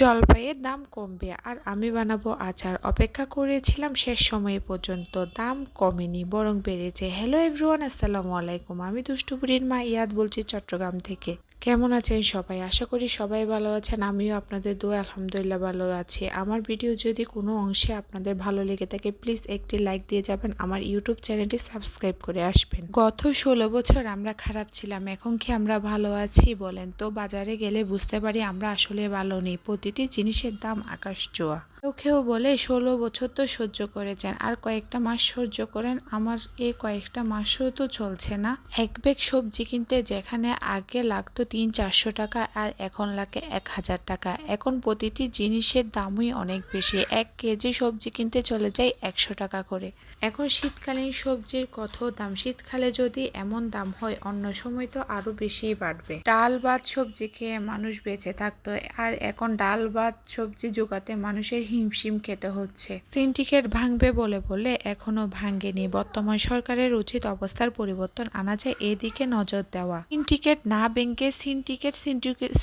জলপাইয়ের দাম কমবে আর আমি বানাবো আচার। অপেক্ষা করেছিলাম শেষ সময় পর্যন্ত দাম কমেনি, বরং বেড়েছে। হ্যালো এভরিওয়ান আসসালামু আলাইকুম। আমি দুষ্টুপুরীর মা ইয়াদ বলছি চট্টগ্রাম থেকে। কেমন আছেন সবাই? আশা করি সবাই ভালো আছেন। আমিও আপনাদের দোয়া, আলহামদুলিল্লাহ ভালো আছি। আমার ভিডিও যদি কোনো অংশে আপনাদের ভালো লেগে থাকে প্লিজ একটি লাইক দিয়ে যাবেন। আমার ইউটিউব চ্যানেলটি সাবস্ক্রাইব করে আসবেন। গত ষোলো বছর আমরা খারাপ ছিলাম। এখন কি আমরা ভালো আছি বলেন তো? বাজারে গেলে বুঝতে পারি আমরা আসলে ভালো নেই। প্রতিটি জিনিসের দাম আকাশ চোয়া কেউ কেউ বলে, ষোলো বছর তো সহ্য করেছেন। আর কয়েকটা মাস সহ্য করেন। আমার এই কয়েকটা মাসও তো চলছে না। এক ব্যাগ সবজি কিনতে যেখানে আগে লাগতো তিন চারশো টাকা আর এখন লাগে এক হাজার টাকা। এখন প্রতিটি জিনিসের দামই অনেক বেশি। এক কেজি সবজি কিনতে চলে যায় একশো টাকা করে। এখন শীতকালীন সবজির কত দাম? শীতকালে যদি এমন দাম হয়, অন্য সময় তো আরও বেশি বাড়বে। ডাল, ভাত, সবজি খেয়ে মানুষ বেঁচে থাকতো। আর এখন ডাল, ভাত, সবজি জোগাতে মানুষের হিমশিম খেতে হচ্ছে। সিন্ডিকেট ভাঙবে বলে বলে এখনও ভাঙ্গেনি বর্তমান সরকারের উচিত অবস্থার পরিবর্তন আনা যায়, এদিকে নজর দেওয়া। সিন্ডিকেট না ব্যাংকে সিন্ডিকেট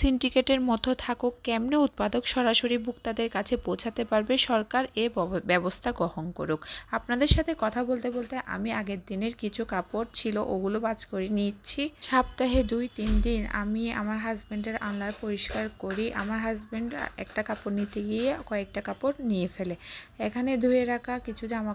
সিন্ডিকেটের মতো থাকুক কেমনে উৎপাদক সরাসরি ভোক্তাদের কাছে পৌঁছাতে পারবে সরকার এ ব্যবস্থা গ্রহণ করুক। আপনাদের সাথে কথা বলতে বলতে আমি আগের দিনের কিছু কাপড় ছিল ওগুলো বাজ করে নিচ্ছি। সপ্তাহে দুই তিন দিন আমি আমার হাজব্যান্ডের আনলার পরিষ্কার করি। আমার হাজব্যান্ড একটা কাপড় নিতে গিয়ে কয়েকটা কাপড় নিয়ে ফেলে। এখানে ধুয়ে রাখা কিছু জামা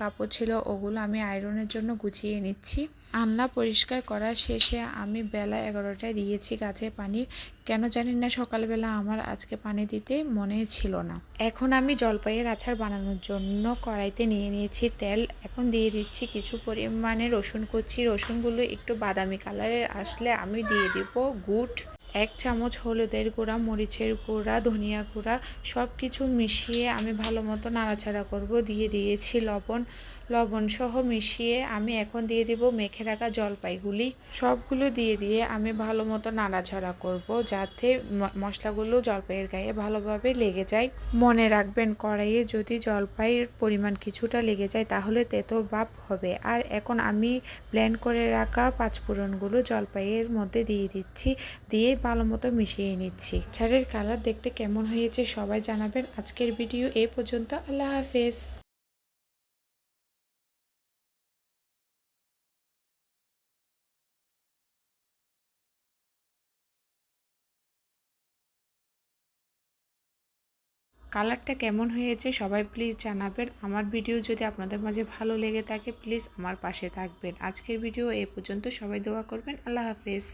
কাপড় ছিল ওগুলো আমি আয়রনের জন্য গুছিয়ে নিচ্ছি। আনলা পরিষ্কার করা শেষে আমি বেলা এগারোটায় দিয়েছি। গাছে পানি। কেন জানি না সকালবেলা আমার আজকে পানি দিতে মনে ছিল না। এখন আমি জলপাইয়ের আচার বানানোর জন্য কড়াইতে নিয়ে নিয়েছি তেল। এখন দিয়ে দিচ্ছি কিছু পরিমাণে রসুন কুচি। রসুনগুলো একটু বাদামি কালারের আসলে আমি দিয়ে দিব গুড়। এক চামচ হলুদের গুঁড়া, মরিচের গুঁড়া, ধনিয়া গুঁড়া সব কিছু মিশিয়ে আমি ভালো মতো নাড়াচাড়া করব। দিয়ে দিয়েছি লবণ। লবণ সহ মিশিয়ে আমি এখন দিয়ে দিব মেখে রাখা জলপাইগুলি। সবগুলো দিয়ে দিয়ে আমি ভালো মতো নাড়াচাড়া করব যাতে মশলাগুলো জলপাইয়ের গায়ে ভালোভাবে লেগে যায়। মনে রাখবেন, কড়াইয়ে যদি জলপাইয়ের পরিমাণ কিছুটা লেগে যায় তাহলে তেতো ভাব হবে। আর এখন আমি ব্লেন্ড করে রাখা পাঁচফোড়নগুলো জলপাইয়ের মধ্যে দিয়ে দিচ্ছি। দিয়ে ভালো মতো মিশিয়ে নিচ্ছি। ছাড়ের কালার দেখতে কেমন হয়েছে সবাই জানাবেন। আজকের ভিডিও এই পর্যন্ত। আল্লাহ হাফেজ। কালারটা কেমন হয়েছে সবাই প্লিজ জানাবেন। আমার ভিডিও যদি আপনাদের মাঝে ভালো লেগে থাকে প্লিজ আমার পাশে থাকবেন। আজকের ভিডিও এ পর্যন্ত সবাই দোয়া করবেন। আল্লাহ হাফেজ।